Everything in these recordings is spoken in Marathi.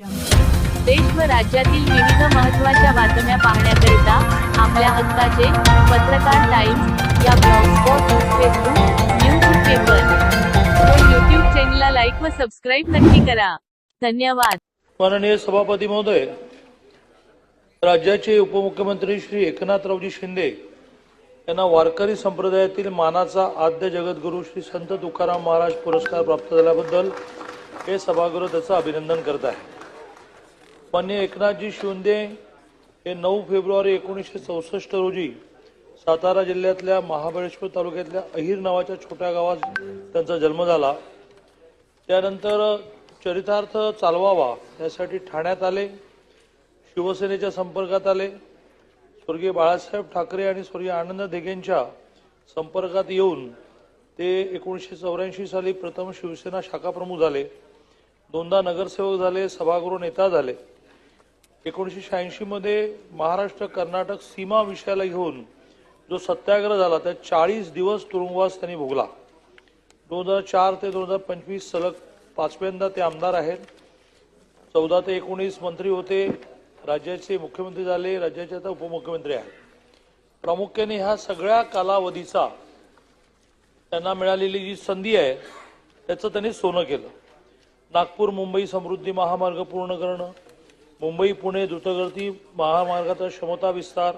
देश व राज्यातील विविध महत्त्वाच्या बातम्या पाहण्याकरिता आपल्या हक्काचे पत्रकार टाइम्स या ब्लॉगस्पॉट फेसबुक न्यूज पेपर. व चॅनलला लाईक व सबस्क्राईब नक्की करा. धन्यवाद. माननीय सभापती महोदय राज्याचे उपमुख्यमंत्री श्री एकनाथरावजी शिंदे यांना वारकरी संप्रदायातील मानाचा आद्य जगद्गुरू श्री संत तुकाराम महाराज पुरस्कार प्राप्त झाल्याबद्दल हे सभागृह त्याचं अभिनंदन करत आहे. मान्य एकनाथजी शिंदे हे नऊ फेब्रुवारी एकोणीसशे चौसष्ट रोजी सातारा जिल्ह्यातल्या महाबळेश्वर तालुक्यातल्या अहिर नावाच्या छोट्या गावात त्यांचा जन्म झाला. त्यानंतर चरितार्थ चालवावा यासाठी ठाण्यात आले शिवसेनेच्या संपर्कात आले. स्वर्गीय बाळासाहेब ठाकरे आणि स्वर्गीय आनंद देगेंच्या संपर्कात येऊन ते एकोणीसशे चौऱ्याऐंशी साली प्रथम शिवसेना शाखा प्रमुख झाले. दोनदा नगरसेवक झाले सभागृह नेता झाले. एकोणीसशे शहाऐंशी मध्ये महाराष्ट्र कर्नाटक सीमा विषयाला घेऊन जो सत्याग्रह झाला त्या चाळीस दिवस तुरुंगवास त्यांनी भोगला. दोन हजार चार ते दोन हजार पंचवीस सलग पाचव्यांदा ते आमदार आहेत. चौदा ते एकोणीस मंत्री होते राज्याचे मुख्यमंत्री झाले राज्याचे आता उपमुख्यमंत्री आहेत. प्रामुख्याने ह्या सगळ्या कालावधीचा त्यांना मिळालेली जी संधी आहे त्याचं त्यांनी सोनं केलं. नागपूर मुंबई समृद्धी महामार्ग पूर्ण करणं मुंबई पुणे द्रुतगती महामार्गाचा क्षमता विस्तार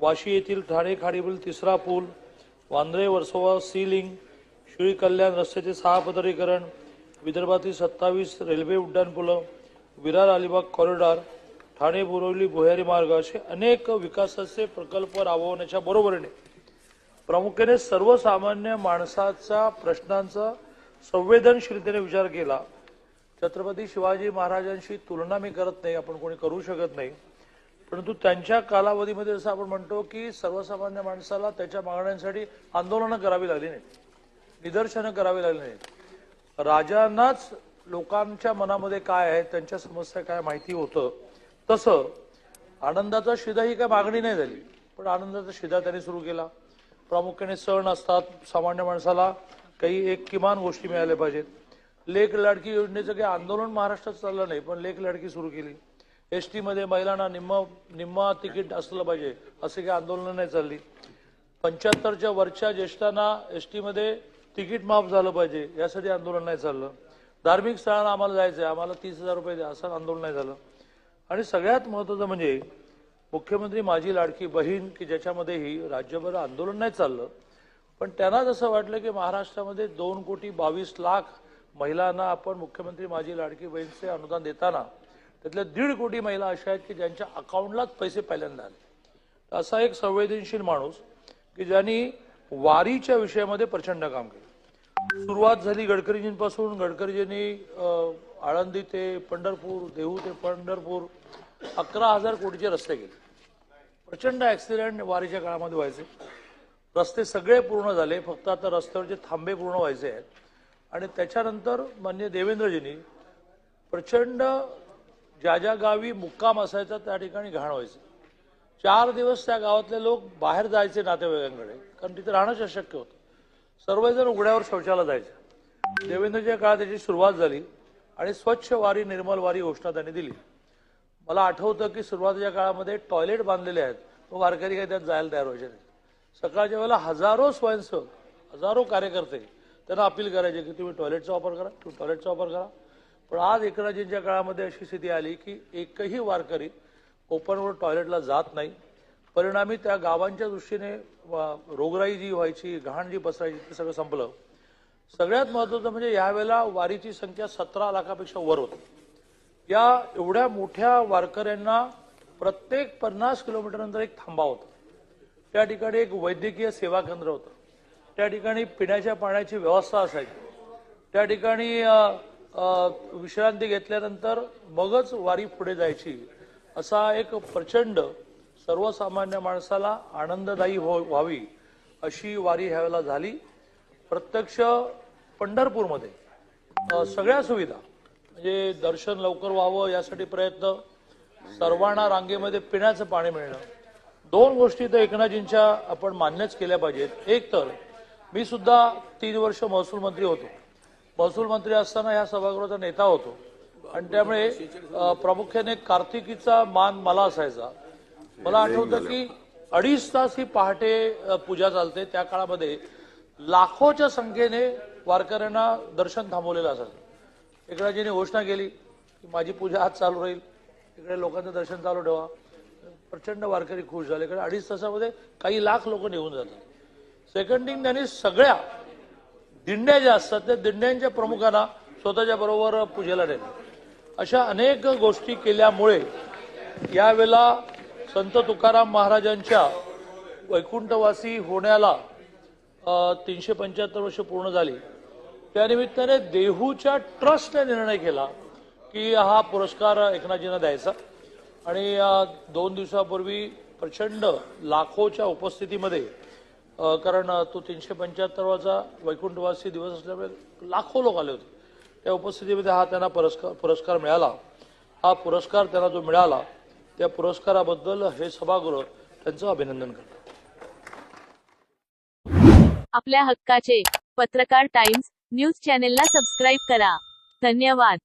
वाशी येथील ठाणे खाडीवरील तिसरा पूल वांद्रे वर्सोवा सी लिंग श्री कल्याण रस्त्याचे सहा पदरीकरण विदर्भातील सत्तावीस रेल्वे उड्डाणपुलं विरार अलिबाग कॉरिडॉर ठाणे बोरवली भुयारी मार्ग असे अनेक विकासाचे प्रकल्प राबवण्याच्या बरोबरीने प्रामुख्याने सर्वसामान्य माणसाच्या प्रश्नांचा संवेदनशीलतेने विचार केला. छत्रपती शिवाजी महाराजांशी तुलना मी करत नाही आपण कोणी करू शकत नाही. परंतु त्यांच्या कालावधीमध्ये जसं आपण म्हणतो की सर्वसामान्य माणसाला त्याच्या मागण्यांसाठी आंदोलनं करावी लागली नाहीत निदर्शनं करावी लागली नाहीत. राजांनाच लोकांच्या मनामध्ये काय आहे त्यांच्या समस्या काय माहिती होतं. तसं आनंदाचा शिदा ही काय मागणी नाही झाली पण आनंदाचा शिधा त्यांनी सुरू केला. प्रामुख्याने सण असतात सामान्य माणसाला काही एक किमान गोष्टी मिळाल्या पाहिजेत. लेख लाडकी योजनेचं काही आंदोलन महाराष्ट्रात चाललं नाही पण लेख लाडकी सुरू केली. एस टीमध्ये महिलांना निम्म निम्मा तिकीट असलं पाहिजे असे काही आंदोलनं नाही चालली. पंच्याहत्तरच्या वरच्या ज्येष्ठांना एस टीमध्ये तिकीट माफ झालं पाहिजे यासाठी आंदोलन नाही चाललं. धार्मिक स्थळांना आम्हाला जायचं आहे आम्हाला तीस हजार रुपये द्या असं आंदोलन नाही झालं. आणि सगळ्यात महत्त्वाचं म्हणजे मुख्यमंत्री माझी लाडकी बहीण की ज्याच्यामध्येही राज्यभर आंदोलन नाही चाललं. पण त्यांना जसं वाटलं की महाराष्ट्रामध्ये दोन कोटी बावीस लाख महिलांना आपण मुख्यमंत्री माझी लाडकी बहीणचे अनुदान देताना त्यातल्या दीड कोटी महिला अशा आहेत की ज्यांच्या अकाउंटलाच पैसे पहिल्यांदा आले. असा एक संवेदनशील माणूस की ज्यांनी वारीच्या विषयामध्ये प्रचंड काम केलं. सुरुवात झाली गडकरीजींपासून. गडकरीजींनी आळंदी ते पंढरपूर देहू ते पंढरपूर अकरा हजार कोटीचे रस्ते केले. प्रचंड ॲक्सिडेंट वारीच्या काळामध्ये व्हायचे. रस्ते सगळे पूर्ण झाले. फक्त आता रस्त्यावरचे थांबे पूर्ण व्हायचे आहेत. आणि त्याच्यानंतर मान्य देवेंद्रजींनी प्रचंड ज्या ज्या गावी मुक्काम असायचा त्या ठिकाणी घाण व्हायचे. चार दिवस त्या गावातले लोक बाहेर जायचे नातेवाईकांकडे कारण तिथे राहणंच अशक्य होतं. सर्वजण उघड्यावर शौचाला जायचे. देवेंद्रजीच्या काळात त्याची सुरुवात झाली आणि स्वच्छ वारी निर्मल वारी घोषणा त्यांनी दिली. मला आठवतं की सुरुवातीच्या काळामध्ये टॉयलेट बांधलेले आहेत मग वारकरी काही त्यात जायला तयार व्हायचे नाही सकाळच्या वेळेला हजारो स्वयंसेवक हजारो कार्यकर्ते त्यांना अपील करायचे की तुम्ही टॉयलेटचा वापर करा तुम्ही टॉयलेटचा वापर करा. पण आज एकनाथजींच्या काळामध्ये अशी स्थिती आली की एकही वारकरी ओपनवर टॉयलेटला जात नाही. परिणामी त्या गावांच्या दृष्टीने वा- रोगराई जी व्हायची घाण जी पसरायची ते सगळं संपलं. सगळ्यात महत्वाचं म्हणजे यावेळेला वारीची संख्या सतरा लाखापेक्षा वर होती. या एवढ्या मोठ्या वारकऱ्यांना प्रत्येक पन्नास किलोमीटर नंतर एक थांबा होता. त्या ठिकाणी एक वैद्यकीय सेवा केंद्र होतं. त्या ठिकाणी पिण्याच्या पाण्याची व्यवस्था असायची. त्या ठिकाणी विश्रांती घेतल्यानंतर मगच वारी पुढे जायची. असा एक प्रचंड सर्वसामान्य माणसाला आनंददायी हो व्हावी अशी वारी ह्यावेळेला झाली. प्रत्यक्ष पंढरपूरमध्ये सगळ्या सुविधा म्हणजे दर्शन लवकर व्हावं यासाठी प्रयत्न सर्वांना रांगेमध्ये पिण्याचं पाणी मिळणं. दोन गोष्टी तर एकनाथजींच्या आपण मान्यच केल्या पाहिजेत. एक तर मी सुद्धा तीन वर्ष महसूल मंत्री होतो. महसूल मंत्री असताना ह्या सभागृहाचा नेता होतो. आणि त्यामुळे प्रामुख्याने कार्तिकीचा मान मला असायचा. मला आठवतं की अडीच तास ही पहाटे पूजा चालते. त्या काळामध्ये लाखोच्या संख्येने वारकऱ्यांना दर्शन थांबवलेलं असायचं. एकराजीने घोषणा केली की माझी पूजा आज चालू राहील. इकडे लोकांचं दर्शन चालू ठेवा. प्रचंड वारकरी खुश झाले. कारण अडीच तासामध्ये काही लाख लोक निघून जातात. सेकंड थिंग त्यांनी सगळ्या दिंड्या ज्या असतात त्या दिंड्यांच्या प्रमुखांना स्वतःच्या बरोबर पूजेला नेले. अशा अनेक गोष्टी केल्यामुळे यावेळेला संत तुकाराम महाराजांच्या वैकुंठवासी होण्याला तीनशे पंच्याहत्तर वर्ष पूर्ण झाली. त्यानिमित्ताने देहूच्या ट्रस्टने निर्णय केला की हा पुरस्कार एकनाथजींना द्यायचा. आणि दोन दिवसापूर्वी प्रचंड लाखोच्या उपस्थितीमध्ये कारण तो तीनशे पंच्याहत्तरवाचा वैकुंठवासी दिवस असल्यामुळे लाखो लोक आले होते. त्या उपस्थितीमध्ये हा त्यांना पुरस्कार पुरस्कार मिळाला. हा पुरस्कार त्यांना जो मिळाला त्या पुरस्काराबद्दल हे सभागृह त्यांचं अभिनंदन करतं. आपल्या हक्काचे पत्रकार टाइम्स न्यूज चॅनेलला सबस्क्राईब करा. धन्यवाद.